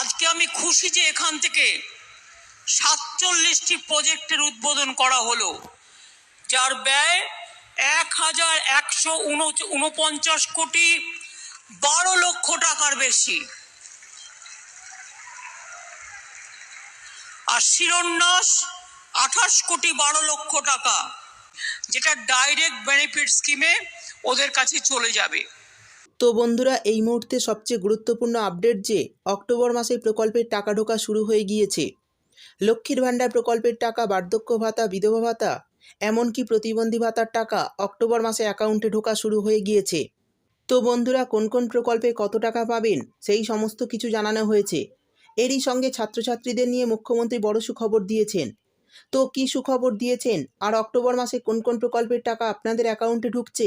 আজকে আমি খুশি যে এখান থেকে সাতচল্লিশটি প্রজেক্টের উদ্বোধন করা হলো, যার ব্যয় এক হাজার একশো উনপঞ্চাশ কোটি বারো লক্ষ টাকার বেশি। আর শিরন্যাস আঠাশ কোটি বারো লক্ষ টাকা, যেটা ডাইরেক্ট বেনিফিট স্কিমে ওদের কাছে চলে যাবে। তো বন্ধুরা, এই মুহূর্তে সবচেয়ে গুরুত্বপূর্ণ আপডেট যে অক্টোবর মাসে প্রকল্পের টাকা ঢোকা শুরু হয়ে গিয়েছে। লক্ষ্মীর ভাণ্ডার প্রকল্পের টাকা, বার্ধক্য ভাতা, বিধবা ভাতা, এমনকি প্রতিবন্ধী ভাতার টাকা অক্টোবর মাসে অ্যাকাউন্টে ঢোকা শুরু হয়ে গিয়েছে। তো বন্ধুরা, কোন কোন প্রকল্পে কত টাকা পাবেন সেই সমস্ত কিছু জানানো হয়েছে। এরই সঙ্গে ছাত্রছাত্রীদের নিয়ে মুখ্যমন্ত্রী বড় সুখবর দিয়েছেন। তো কি সুখবর দিয়েছেন? আর অক্টোবর মাসে কোন কোন প্রকল্পের টাকা আপনাদের অ্যাকাউন্টে ঢুকছে?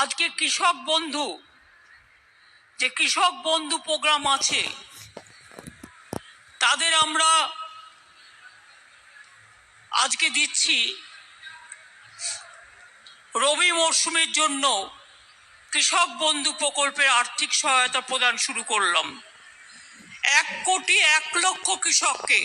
আজকে কৃষক বন্ধু, যে কৃষক বন্ধু প্রোগ্রাম আছে, তাদের আমরা আজকে দিচ্ছি রবি মরশুমের জন্য কৃষক বন্ধু প্রকল্পের আর্থিক সহায়তা প্রদান শুরু করলাম। এক কোটি এক লক্ষ কৃষককে,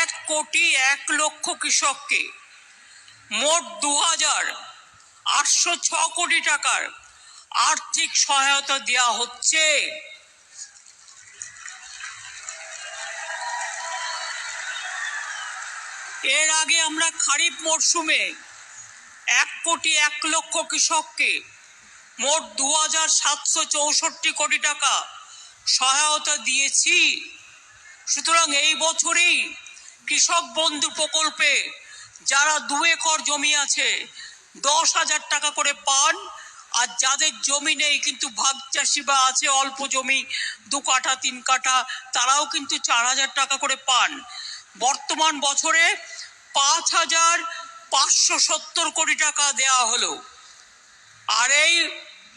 এক কোটি এক লক্ষ কৃষককে মোট দু হাজার আটশো ছ কোটি টাকার আর্থিক সহায়তা দেওয়া হচ্ছে। এর আগে আমরা খারিফ মরশুমে এক কোটি এক লক্ষ কৃষককে মোট দু হাজার সাতশো চৌষট্টি কোটি টাকা সহায়তা দিয়েছি। সুতরাং এই বছরেই কৃষক বন্ধু প্রকল্পে যারা দু একর জমি আছে দশ হাজার টাকা করে পান। আর যাদের জমি নেই কিন্তু ভাগ চাষি বা আছে অল্প জমি, দু কাঠা, তিন কাঠা, তারাও কিন্তু চার হাজার টাকা করে পান। বর্তমান বছরে পাঁচ হাজার পাঁচশো সত্তর কোটি টাকা দেওয়া হলো। আর এই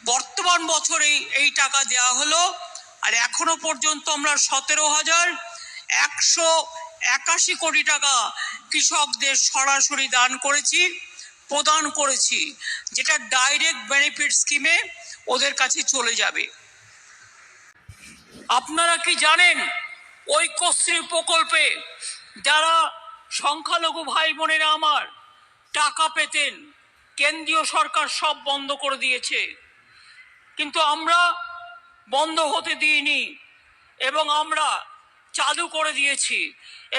বর্তমান বছরে এই টাকা দেওয়া হলো। আর এখনও পর্যন্ত আমরা সতেরো হাজার একশো একাশি কোটি টাকা কৃষকদের সরাসরি দান করেছি। প্রদান করেছি, যেটা ডাইরেক্ট বেনিফিট স্কিমে ওদের কাছে চলে যাবে। আপনারা কি জানেন, ঐক্যশ্রী প্রকল্পে যারা সংখ্যালঘু ভাই বোনেরা আমার টাকা পেতেন, কেন্দ্রীয় সরকার সব বন্ধ করে দিয়েছে। কিন্তু আমরা বন্ধ হতে দিইনি এবং আমরা চালু করে দিয়েছি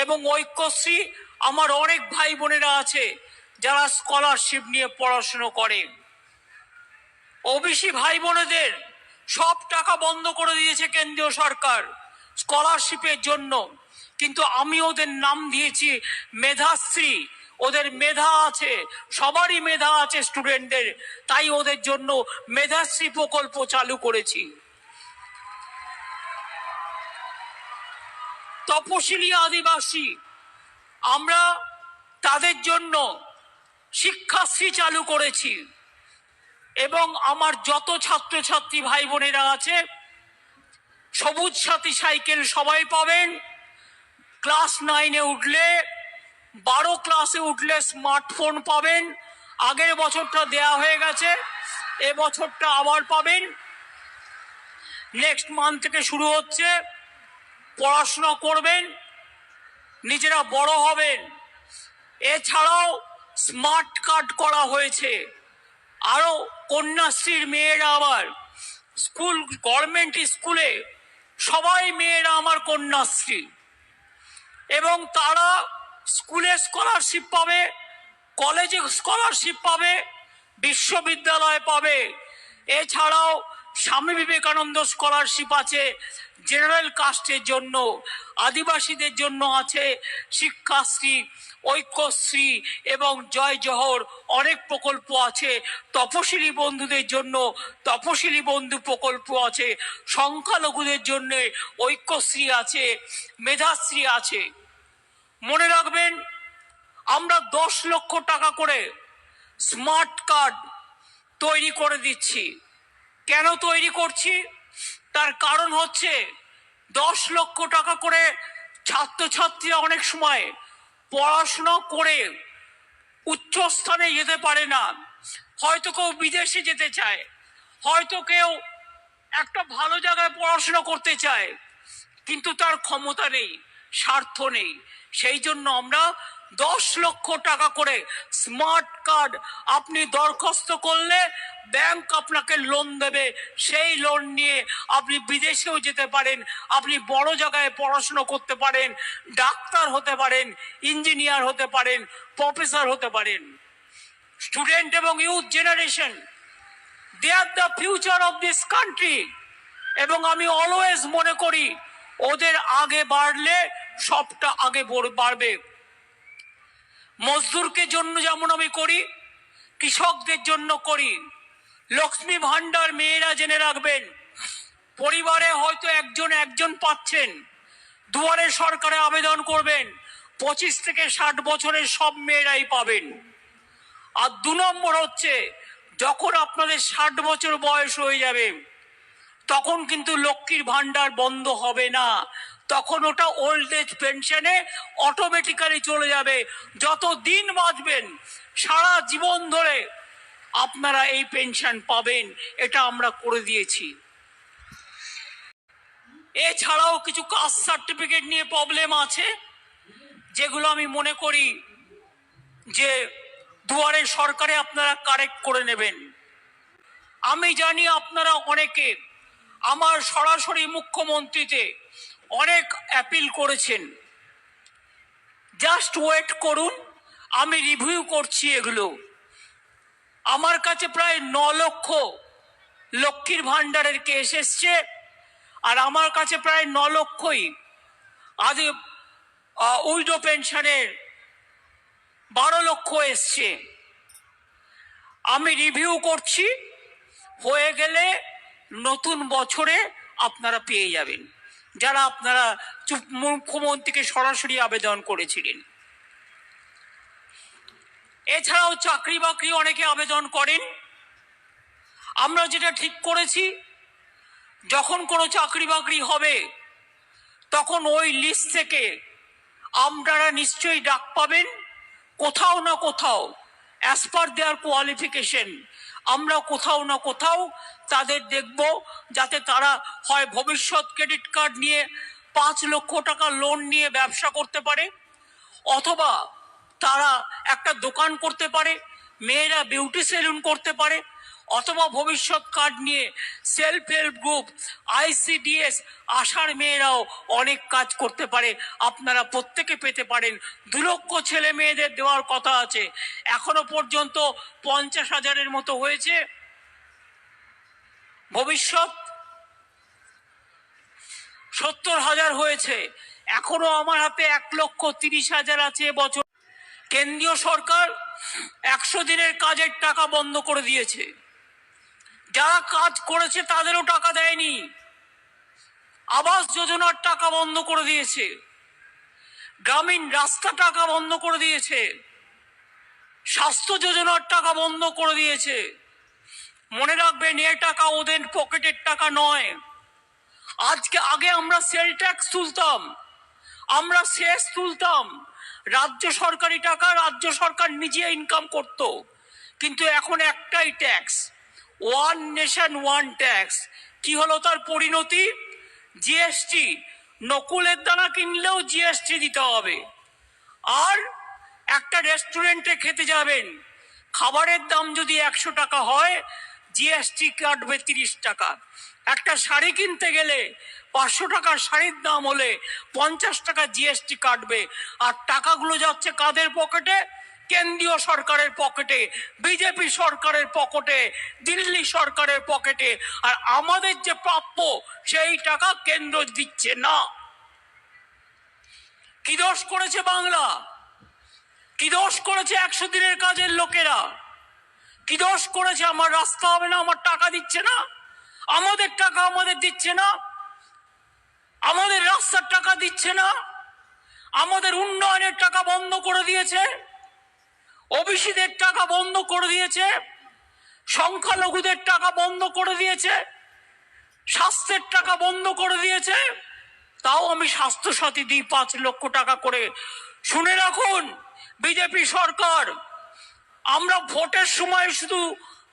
এবং ঐক্যশ্রী আমার অনেক ভাই বোনেরা আছে যারা স্কলারশিপ নিয়ে পড়াশুনো করে, ওবিসি ভাই বোনেদের সব টাকা বন্ধ করে দিয়েছে কেন্দ্রীয় সরকার স্কলারশিপের জন্য। কিন্তু আমি ওদের নাম দিয়েছি মেধাশ্রী। ওদের মেধা আছে, সবারই মেধা আছে স্টুডেন্টদের তাই ওদের জন্য মেধাশ্রী প্রকল্প চালু করেছি। তপশিলি আদিবাসী, আমরা তাদের জন্য শিক্ষাশ্রী চালু করেছি। এবং আমার যত ছাত্রছাত্রী ভাই বোনেরা আছে, সবুজ সাথী সাইকেল সবাই পাবেন। ক্লাস নাইনে উঠলে, বারো ক্লাসে উঠলে স্মার্টফোন পাবেন। আগের বছরটা দেয়া হয়ে গেছে, এ বছরটা আবার পাবেন। নেক্সট মান্থ থেকে শুরু হচ্ছে, পড়াশোনা করবেন, নিজেরা বড় হবেন। এছাড়াও স্মার্ট কার্ড করা হয়েছে। আরও কন্যাশ্রীর মেয়েরা আবার স্কুল, গভর্নমেন্ট স্কুলে সবাই মেয়েরা আমার কন্যাশ্রী। এবং তারা স্কুলে স্কলারশিপ পাবে, কলেজে স্কলারশিপ পাবে, বিশ্ববিদ্যালয় পাবে। এছাড়াও স্বামী বিবেকানন্দ স্কলারশিপ আছে, জেনারেল কাস্টের জন্য, আদিবাসীদের জন্য আছে শিক্ষাশ্রী। ঐক্যশ্রী এবং জয় জহর অনেক প্রকল্প আছে। তপশিলি বন্ধুদের জন্য, তপশিলি বন্ধু প্রকল্প আছে। সংখ্যালঘুদের জন্য ঐক্যশ্রী আছে, মেধাশ্রী আছে। মনে রাখবেন, আমরা দশ লক্ষ টাকা করে স্মার্ট কার্ড তৈরি করে দিচ্ছি। কেন তৈরি করছি? তার কারণ হচ্ছে, দশ লক্ষ টাকা করে ছাত্রছাত্রীরা অনেক সময় পড়াশোনা করে উচ্চস্থানে যেতে পারে না। হয়তো কেউ বিদেশে যেতে চায়। হয়তো কেউ একটা ভালো জায়গায় পড়াশোনা করতে চায়। কিন্তু তার ক্ষমতা নেই, স্বার্থ নেই। সেই জন্য আমরা দশ লক্ষ টাকা করে স্মার্ট কার্ড আপনি দরখাস্ত করলে ব্যাংক আপনাকে লোন দেবে। সেই লোন নিয়ে আপনি বিদেশেও যেতে পারেন, আপনি বড় জায়গায় পড়াশুনো করতে পারেন, ডাক্তার হতে পারেন ইঞ্জিনিয়ার হতে পারেন প্রফেসর হতে পারেন। স্টুডেন্ট এবং youth generation they are the future of this country এবং আমি অলওয়েজ মনে করি, ওদের আগে বাড়লে সবটা আগে বাড়বে। মজদুরকে জন্য যেমন আমি করি, কৃষকদের জন্য করি। লক্ষ্মী ভান্ডার মেয়েরা জেনে রাখবেন, পরিবারে হয়তো একজন একজন পাচ্ছেন, দুয়ারে সরকারে আবেদন করবেন, পঁচিশ থেকে ষাট বছরের সব মেয়েরাই পাবেন। আর দু নম্বর হচ্ছে, যখন আপনাদের ষাট বছর বয়স হয়ে যাবে, তখন কিন্তু লক্ষ্মীর ভান্ডার বন্ধ হবে না। তখন ওটা ওল্ড এজ পেনশনে অটোমেটিক্যালি চলে যাবে। যত দিন বাঁচবেন, সারা জীবন ধরে আপনারা এই পেনশন পাবেন, এটা আমরা করে দিয়েছি। এছাড়াও কিছু কাস্ট সার্টিফিকেট নিয়ে প্রবলেম আছে, যেগুলো আমি মনে করি যে দুয়ারে সরকারে আপনারা কারেক্ট করে নেবেন। আমি জানি আপনারা অনেকে, আমার সরাসরি মুখ্যমন্ত্রীতে অনেক অ্যাপিল করেছেন। জাস্ট ওয়েট করুন, আমি রিভিউ করছি এগুলো। আমার কাছে প্রায় ন লক্ষ লক্ষ্মীর ভাণ্ডারের কেস এসছে, আর আমার কাছে প্রায় ন লক্ষই আদি উইডো পেনশনের বারো লক্ষ এসছে। আমি রিভিউ করছি, হয়ে গেলে নতুন বছরে আপনারা পেয়ে যাবেন। যারা আপনারা মুখ্যমন্ত্রীকে সরাসরি আবেদন করেছিলেন। এছাড়াও চাকরি বাকরি অনেকে আবেদন করেন। আমরা যেটা ঠিক করেছি, যখন কোনো চাকরি বাকরি হবে, তখন ওই লিস্ট থেকে আপনারা নিশ্চয়ই ডাক পাবেন। কোথাও না কোথাও অ্যাজ পার দেয়ার কোয়ালিফিকেশন আমরা কোথাও না কোথাও তাদের দেখব যাতে তারা হয় ভবিষ্যৎ ক্রেডিট কার্ড নিয়ে পাঁচ লক্ষ টাকা লোন নিয়ে ব্যবসা করতে পারে, অথবা তারা একটা দোকান করতে পারে, মেয়েরা বিউটি সেলুন করতে পারে অথবা ভবিষ্যৎ কার্ড নিয়ে সেলফ হেল্প গ্রুপ আইসিডিএস আশার মেয়েরাও অনেক কাজ করতে পারে। আপনারা প্রত্যেকে পেতে পারেন। দু লক্ষ ছেলে মেয়েদের দেওয়ার কথা আছে। এখনও পর্যন্ত পঞ্চাশ হাজারের মতো হয়েছে। ভবিষ্যৎ সত্তর হাজার হয়েছে। এখনও আমার হাতে এক লক্ষ তিরিশ হাজার আছে বছর। কেন্দ্রীয় সরকার একশো দিনের কাজের টাকা বন্ধ করে দিয়েছে। যারা কাজ করেছে তাদেরও টাকা দেয়নি। আবাস যোজনার টাকা বন্ধ করে দিয়েছে। গ্রামীণ রাস্তা টাকা বন্ধ করে দিয়েছে। স্বাস্থ্য যোজনার টাকা বন্ধ করে দিয়েছে। মনে রাখবেন, এ টাকা ওদের পকেটের টাকা নয়। আজকে আগে আমরা সেল ট্যাক্স তুলতাম। আমরা শেষ তুলতাম। রাজ্য সরকারি টাকা রাজ্য সরকার নিজে ইনকাম করত। কিন্তু এখন একটাই tax. One nation one tax কি হলো তার পরিণতি? জিএসটি নকুলের দানা কিনলেও জিএসটি দিতে হবে। আর একটা রেস্টুরেন্টে খেতে যাবেন। খাবারের দাম যদি একশো টাকা হয় জিএসটি কাটবে তিরিশ টাকা। একটা শাড়ি কিনতে গেলে পাঁচশো টাকার শাড়ির দাম হলে পঞ্চাশ টাকা জিএসটি কাটবে। আর টাকাগুলো যাচ্ছে কাদের পকেটে কেন্দ্রীয় সরকারের পকেটে, বিজেপি সরকারের পকেটে, দিল্লি সরকারের পকেটে, আর আমাদের যে প্রাপ্য সেই টাকা কেন্দ্র দিচ্ছে না। কি দোষ করেছে বাংলা? কি দোষ করেছে একশো দিনের কাজের লোকেরা? কি দোষ করেছে আমার রাস্তা হবে না, আমার টাকা দিচ্ছে না? আমাদের টাকা আমাদের দিচ্ছে না? আমাদের রাস্তার টাকা দিচ্ছে না? আমাদের উন্নয়নের টাকা বন্ধ করে দিয়েছে? ওবিসিদের টাকা বন্ধ করে দিয়েছে, সংখ্যালঘুদের টাকা বন্ধ করে দিয়েছে, স্বাস্থ্যের টাকা বন্ধ করে দিয়েছে, তাও আমি স্বাস্থ্য সাথী দিই পাঁচ লক্ষ টাকা করে। শুনে রাখুন, বিজেপি সরকার, আমরা ভোটের সময় শুধু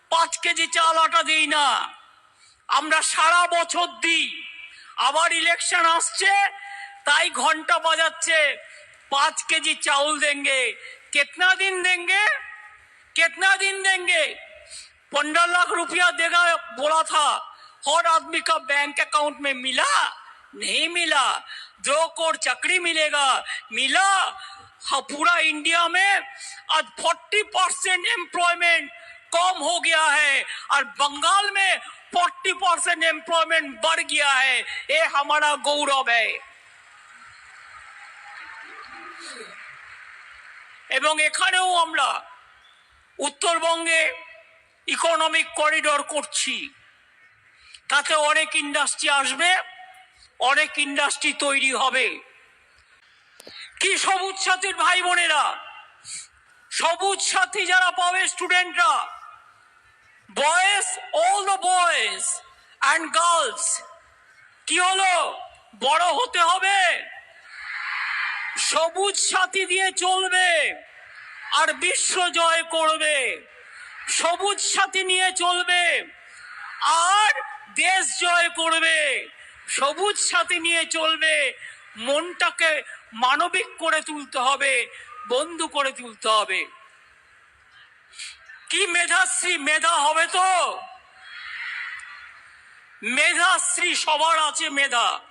পাঁচ কেজি চাল, আটা দিই না, আমরা সারা বছর দিই। আবার ইলেকশন আসছে, তাই ঘণ্টা বাজাচ্ছে, পাঁচ কেজি চাউল দেঙ্গে। कितना दिन देंगे? कितना दिन देंगे? पंद्रह लाख रुपया देगा बोला था। हर आदमी का बैंक अकाउंट में मिला? नहीं मिला। दो करोड़ चकरी मिलेगा। मिला? हाँ, पूरा इंडिया में आज फोर्टी परसेंट एम्प्लॉयमेंट कम हो गया है। और बंगाल में फोर्टी परसेंट एम्प्लॉयमेंट बढ़ गया है। ये हमारा गौरव है। এবং এখানেও আমরা উত্তরবঙ্গে ইকোনমিক করিডর করছি। তাতে অনেক ইন্ডাস্ট্রি আসবে, অনেক ইন্ডাস্ট্রি তৈরি হবে। কি সবুজ সাথীর ভাই বোনেরা? সবুজ সাথী যারা পাবে স্টুডেন্টরা boys all the boys and girls কি হলো? বড় হতে হবে? সবুজ সাথী দিয়ে চলবে আর বিশ্ব জয় করবে। সবুজ সাথী নিয়ে চলবে আর দেশ জয় করবে। সবুজ সাথী নিয়ে চলবে, মনটাকে মানবিক করে তুলতে হবে, বন্ধু করে তুলতে হবে। কি মেধাশ্রী, মেধা হবে তো? মেধাশ্রী, সবার আছে মেধা।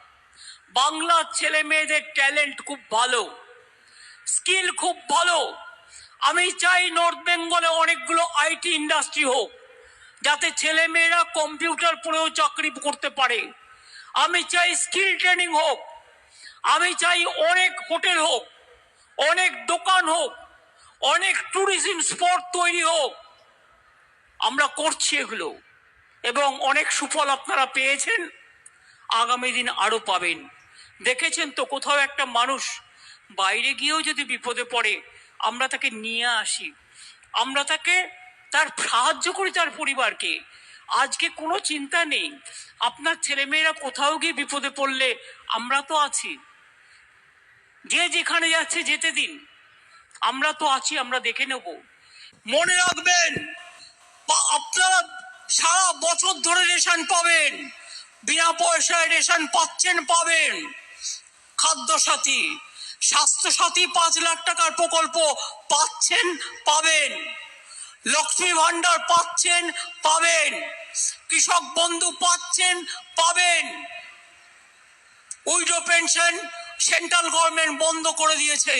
বাংলার ছেলে মেয়েদের ট্যালেন্ট খুব ভালো স্কিল খুব ভালো। আমি চাই নর্থ বেঙ্গলে অনেকগুলো আইটি ইন্ডাস্ট্রি হোক, যাতে ছেলে মেয়েরা কম্পিউটার পড়েও চাকরি করতে পারে। আমি চাই স্কিল ট্রেনিং হোক, আমি চাই অনেক হোটেল হোক, অনেক দোকান হোক, অনেক ট্যুরিজম স্পট তৈরি হোক। আমরা করছি এগুলো, এবং অনেক সুফল আপনারা পেয়েছেন, আগামী দিন আরও পাবেন। দেখেছেন তো কোথাও একটা মানুষ বাইরে গিয়েও যদি বিপদে পড়ে, আমরা তাকে নিয়ে আসি। আমরা তাকে তার সাহায্য করি তার পরিবারকে। আজকে কোনো চিন্তা নেই। আপনার ছেলেমেয়েরা কোথাও গিয়ে বিপদে পড়লে আমরা তো আছি। যে যেখানে যাচ্ছে যেতে দিন। আমরা তো আছি, আমরা দেখে নেব। মনে রাখবেন আপনারা সারা বছর ধরে রেশন পাবেন, বিনা পয়সায় রেশন পাচ্ছেন, পাবেন। খাদ্য সাথী স্বাস্থ্য সাথী পাঁচ লাখ টাকার প্রকল্প পাচ্ছেন, পাবেন। লক্ষ্মী ভান্ডার পাচ্ছেন, পাবেন। কৃষক বন্ধু পাচ্ছেন, পাবেন। উইডো পেনশন সেন্ট্রাল গভর্নমেন্ট বন্ধ করে দিয়েছে।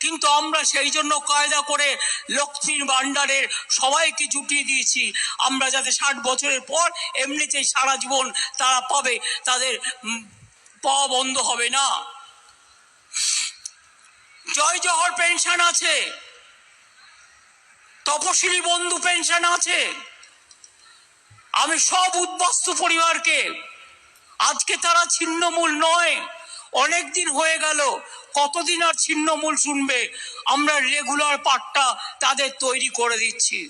কিন্তু আমরা সেই জন্য কায়দা করে লক্ষ্মীর ভান্ডারের সবাইকে জুটিয়ে দিয়েছি। আমরা যাতে ষাট বছরের পর এমনিতেই সারা জীবন তারা পাবে, তাদের পাওয়া বন্ধ হবে না। জয় জহর পেনশন আছে। তপশিলি বন্ধু পেনশন আছে। আমি সব উদ্বাস্তু পরিবারকে, আজকে তারা ছিন্নমূল নয় অনেক দিন হয়ে গেল, কতদিন আর ছিন্নমূল শুনবে? আমরা রেগুলার পাঠটা তাদের তৈরি করে দিচ্ছি।